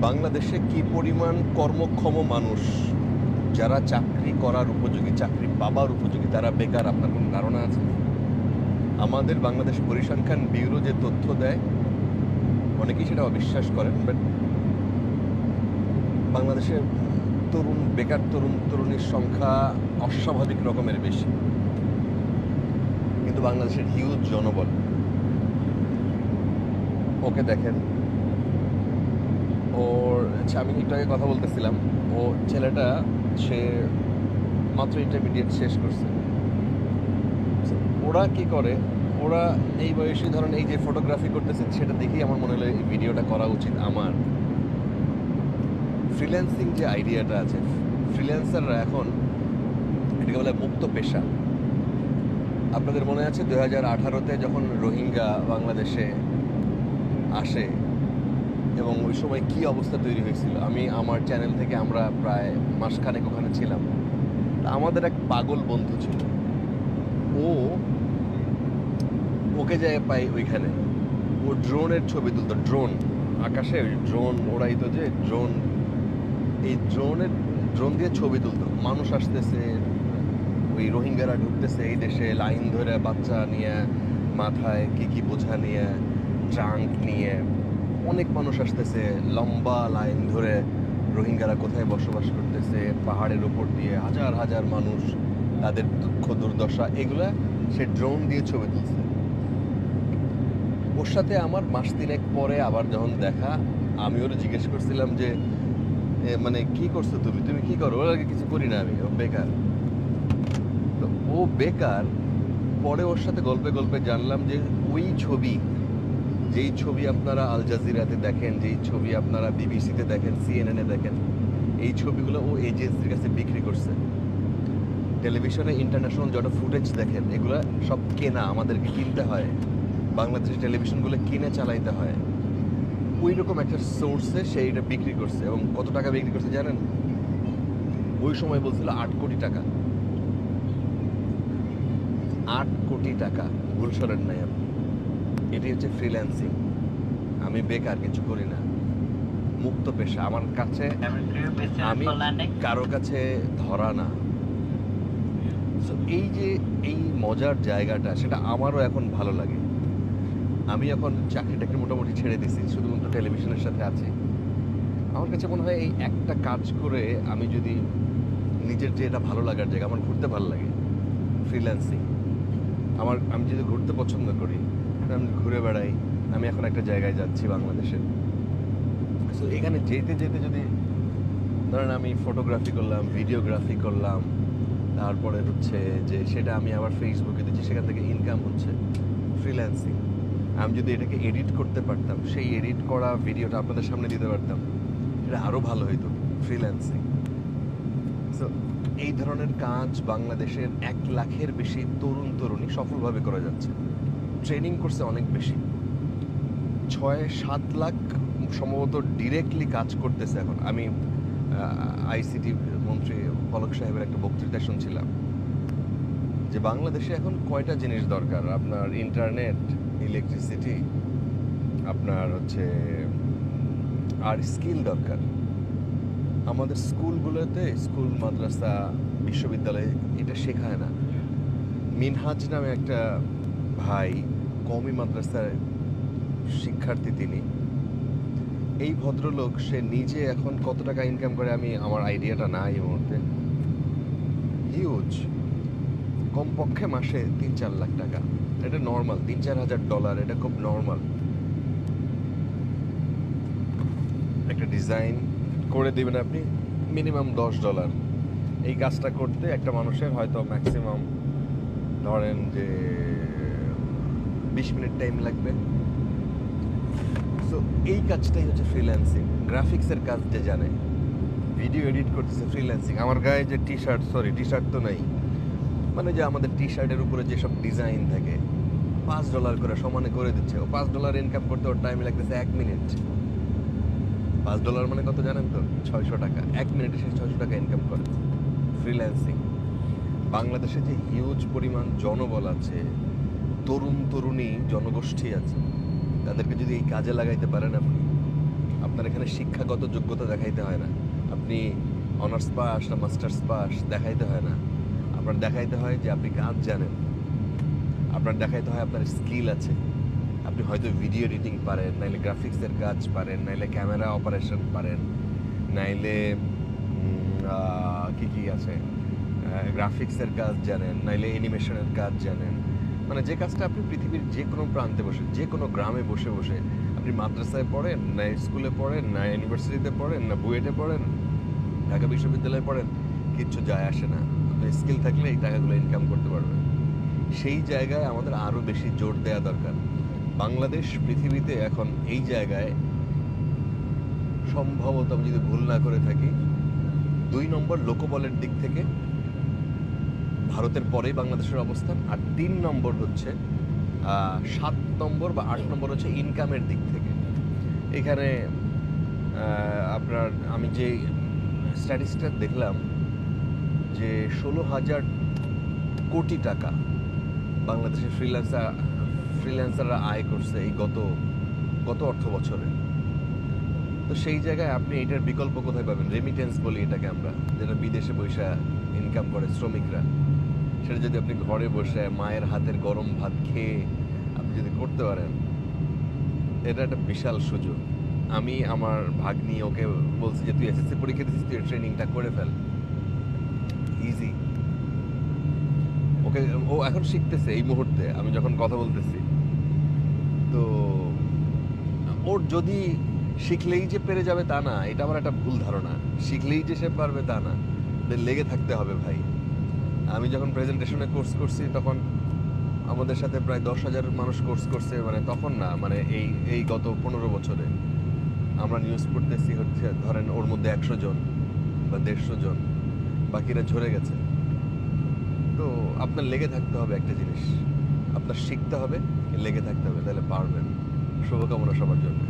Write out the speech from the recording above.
বাংলাদেশে কি পরিমাণ কর্মক্ষম মানুষ? যারা চাকরি করার উপযোগী, চাকরি পাবার উপযোগী, তারা বেকার, আপনার কোনো ধারণা আছে? আমাদের বাংলাদেশ পরিসংখ্যান ব্যুরো যে তথ্য দেয়, অনেকেই সেটা অবিশ্বাস করেন বাট বাংলাদেশে তরুণ, বেকার তরুণ, তরুণীর সংখ্যা অস্বাভাবিক রকমের বেশি। কিন্তু বাংলাদেশের হিউজ জনবল। ওকে দেখেন ওর আচ্ছা আমি একটু আগে কথা বলতেছিলাম। ও ছেলেটা, সে মাত্র ইন্টারমিডিয়েট শেষ করছে। ওরা কি করে? ওরা এই বয়সী ধরেন এই যে ফটোগ্রাফি করতেছে, সেটা দেখেই আমার মনে হলো এই ভিডিওটা করা উচিত আমার। ফ্রিল্যান্সিং যে আইডিয়াটা আছে ফ্রিল্যান্সাররা এখন, এটাকে বলে মুক্ত পেশা। আপনাদের মনে আছে দু হাজার আঠারোতে যখন রোহিঙ্গা বাংলাদেশে আসে এবং ওই সময় কি অবস্থা তৈরি হয়েছিল? আমি আমার চ্যানেল থেকে আমরা প্রায় মাসখানেক ওখানে ছিলাম। তা আমাদের এক পাগল বন্ধু ছিল। ও ওকে যায় পাই ওইখানে। ও ড্রোনের ছবি তুলতো, ড্রোন। আকাশে ড্রোন ওড়াইতো যে, ড্রোন। এই ড্রোনের, ড্রোন দিয়ে ছবি তুলতো। মানুষ আসতেছে, ওই রোহিঙ্গারা ঢুকতেছে এই দেশে, লাইন ধরে বাচ্চা নিয়ে, মাথায় কি কি বোঝা নিয়ে ট্রাঙ্ক নিয়ে। অনেক মানুষ আসতেছে, লম্বা লাইন ধরে রোহিঙ্গারা কোথায় বসবাস করতেছে, পাহাড়ের উপর দিয়ে হাজার হাজার মানুষ তাদের দুঃখ, দুর্দশা, এগুলা সে ড্রোন দিয়ে ছবি তুলছে। ওর সাথে আমার মাস তিনেক পরে আবার যখন দেখা, আমি ওর জিজ্ঞেস করছিলাম যে মানে কি করছ তুমি? তুমি কি করো? ওর আগে কিছু করি না আমি, ও বেকার। ও বেকার, পরে ওর সাথে গল্পে গল্পে জানলাম যে ওই ছবি যেই ছবি আপনারা আল জাজিরাতে দেখেন, যেই ছবি আপনারা বিবিসিতে দেখেন, সিএনএনে দেখেন, এই ছবিগুলো ও এজেন্সির কাছে বিক্রি করছে। টেলিভিশনে ইন্টারন্যাশনাল যত ফুটেজ দেখেন, এগুলো সব কেনা, আমাদেরকে কিনতে হয়। বাংলাদেশের টেলিভিশনগুলো কিনে চালাইতে হয়। ওই রকম একটা সোর্সে সে এটা বিক্রি করছে। এবং কত টাকা বিক্রি করছে জানেন? ওই সময় বলছিল আট কোটি টাকা। আট কোটি টাকা। ভুল সরেন নাই আপনি। এটি হচ্ছে ফ্রিল্যান্সিং আমি বেকার, কিছু করি না। মুক্ত পেশা। আমার কাছে আমি কারও কাছে ধরা না। এই যে এই মজার জায়গাটা, সেটা আমারও এখন ভালো লাগে। আমি এখন চাকরিটাকে মোটামুটি ছেড়ে দিছি, শুধুমাত্র টেলিভিশনের সাথে আছি। আমার কাছে মনে হয় এই একটা কাজ করে আমি যদি নিজের যে এটা ভালো লাগার জায়গা, আমার ঘুরতে ভালো লাগে। ফ্রিল্যান্সিং আমার, আমি যদি ঘুরতে পছন্দ করি আমি ঘুরে বেড়াই। আমি এখন একটা জায়গায় যাচ্ছি বাংলাদেশে। সো এখানে যেতে যেতে যদি ধরেন আমি ফটোগ্রাফি করলাম ভিডিওগ্রাফি করলাম, তারপরে হচ্ছে যে সেটা আমি আবার ফেসবুকে দিচ্ছি, সেখান থেকে ইনকাম হচ্ছে ফ্রিল্যান্সিং আমি যদি এটাকে এডিট করতে পারতাম, সেই এডিট করা ভিডিওটা আপনাদের সামনে দিতে পারতাম, এটা আরও ভালো হইতো ফ্রিল্যান্সিং সো এই ধরনের কাজ বাংলাদেশের এক লাখের বেশি তরুণ তরুণী সফলভাবে করা যাচ্ছে। ট্রেনিং করছে অনেক বেশি। ছয়, সাত লাখ সম্ভবত ডিরেক্টলি কাজ করতেছে এখন। আমি আইসিটি মন্ত্রী পলক সাহেবের একটা বক্তৃতা শুনছিলাম যে বাংলাদেশে এখন কয়টা জিনিস দরকার? আপনার ইন্টারনেট ইলেকট্রিসিটি আপনার হচ্ছে, আর স্কিল দরকার। আমাদের স্কুলগুলোতে, স্কুল, মাদ্রাসা, বিশ্ববিদ্যালয়ে এটা শেখায় না। মিনহাজ নামে একটা ভাই কমি মাদ্রাসার শিক্ষার্থী তিনি। এই ভদ্রলোক, সে নিজে এখন কত টাকা ইনকাম করে আমি আমার আইডিয়াটা নাই এই মুহূর্তে। হিউজ কমপক্ষে মাসে তিন চার লাখ টাকা। এটা নর্মাল তিন চার হাজার ডলার এটা খুব নর্মাল একটা ডিজাইন করে দিবেন আপনি মিনিমাম দশ ডলার এই কাজটা করতে একটা মানুষের হয়তো ম্যাক্সিমাম ধরেন যে বিশ মিনিট টাইম লাগবে। সো এই কাজটাই হচ্ছে ফ্রিল্যান্সিং গ্রাফিক্সের কাজ যে জানে ভিডিও এডিট করতেছে ফ্রিল্যান্সিং আমার গায়ে যে T shirt sorry T shirt তো নাই। মানে যে আমাদের টি শার্টের উপরে যেসব ডিজাইন থাকে, পাঁচ ডলার করে সমানে করে দিচ্ছে। ও পাঁচ ডলার ইনকাম করতে ওর টাইম লাগতেছে এক মিনিট পাঁচ ডলার মানে কত জানেন তো? ছয়শো টাকা। এক মিনিটে সে ছয়শো টাকা ইনকাম করে। ফ্রিল্যান্সিং বাংলাদেশে যে হিউজ পরিমাণ জনবল আছে তরুণ তরুণী জনগোষ্ঠী আছে। তাদেরকে যদি এই কাজে লাগাইতে পারেন আপনি, আপনার এখানে শিক্ষাগত যোগ্যতা দেখাইতে হয় না। আপনি অনার্স পাস না মাস্টার্স পাস দেখাইতে হয় না। আপনার দেখাইতে হয় যে আপনি কাজ জানেন। আপনার দেখাইতে হয় আপনার স্কিল আছে। আপনি হয়তো ভিডিও এডিটিং পারেন, নাইলে গ্রাফিক্সের কাজ পারেন, নাইলে ক্যামেরা অপারেশন পারেন, নাইলে কি কি আছে? গ্রাফিক্সের কাজ জানেন, নাইলে অ্যানিমেশনের কাজ জানেন। মানে যে কাজটা আপনি পৃথিবীর যে কোনো প্রান্তে বসে যে কোনো গ্রামে বসে বসে আপনি মাদ্রাসায় পড়েন, না স্কুলে পড়েন, না ইউনিভার্সিটিতে পড়েন, না বুয়েটে পড়েন, ঢাকা বিশ্ববিদ্যালয়ে পড়েন, কিচ্ছু যায় আসে না। আপনার স্কিল থাকলে এই টাকাগুলো ইনকাম করতে পারবেন। সেই জায়গায় আমাদের আরও বেশি জোর দেওয়া দরকার। বাংলাদেশ পৃথিবীতে এখন এই জায়গায় সম্ভবত আমি যদি ভুল না করে থাকি, দুই নম্বর লোকবলের দিক থেকে ভারতের পরেই বাংলাদেশের অবস্থান, আর তিন নম্বর হচ্ছে সাত নম্বর বা আট নম্বর হচ্ছে ইনকামের দিক থেকে। এখানে আপনার আমি যে স্ট্যাটিস্টিক দেখলাম যে ষোলো হাজার কোটি টাকা বাংলাদেশের ফ্রিল্যান্সার ফ্রিল্যান্সাররা আয় করছে এই গত গত অর্থ বছরে। তো সেই জায়গায় আপনি এটার বিকল্প কোথায় পাবেন? রেমিটেন্স বলি এটাকে আমরা, যেটা বিদেশে পয়সা ইনকাম করে শ্রমিকরা। সেটা যদি আপনি ঘরে বসে মায়ের হাতের গরম ভাত খেয়ে আপনি যদি করতে পারেন, এটা একটা বিশাল সুযোগ। আমি আমার ভাগ্নি ওকে বলছি যে, তুই এসএসসি পরীক্ষা দিচ্ছিস তুই ট্রেনিংটা করে ফেল। ইজি ওকে, ও এখন শিখতেছে এই মুহূর্তে, আমি যখন কথা বলতেছি। তো ওর যদি শিখলেই যে পেরে যাবে তা না, এটা আমার একটা ভুল ধারণা। শিখলেই যে সে পারবে তা না। লেগে থাকতে হবে ভাই। আমি যখন প্রেজেন্টেশনে কোর্স করছি, তখন আমাদের সাথে প্রায় দশ হাজার মানুষ কোর্স করছে মানে তখন না মানে এই এই গত পনেরো বছরে। আমরা নিউজ পড়তেছি হচ্ছে, ধরেন ওর মধ্যে একশো জন বা দেড়শো জন, বাকিরা ঝরে গেছে। তো আপনার লেগে থাকতে হবে একটা জিনিস। আপনার শিখতে হবে, লেগে থাকতে হবে, তাহলে পারবেন। শুভকামনা সবার জন্য।